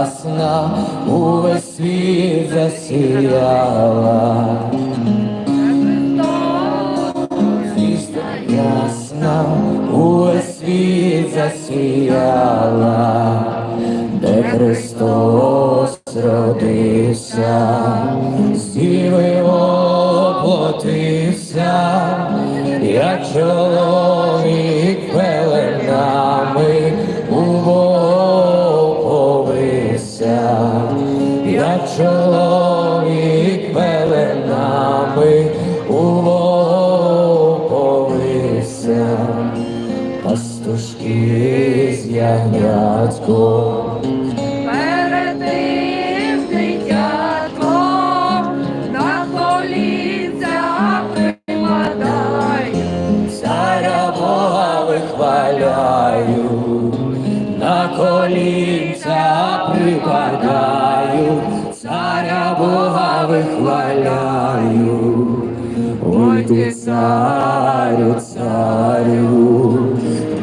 ясна увесь світ засіяла. звісно, ясна увесь світ засіяла, де Христос родився, сіли діви оплотився, як чоловік. Чоловік пеленами повився, пастушки з ягнятком. На колінця припадаю, Бога вихваляю, ой ти царю, царю,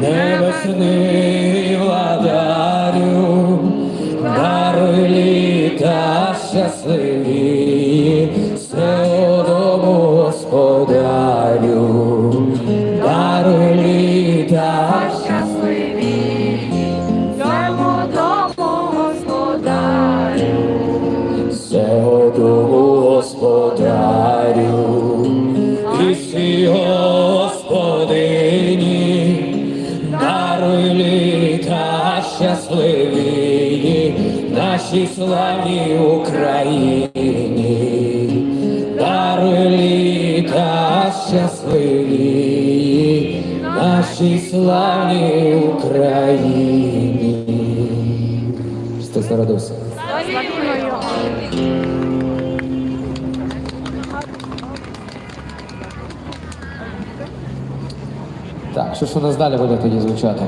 небесний владарю, даруй літа щасливі, Сеодому господарю, даруй літа щасливі, літа щасливі, нашій славній Україні, даруй щасливі, нашій славній Україні. Христос народився. Так, що ж у нас далі буде тоді звучати?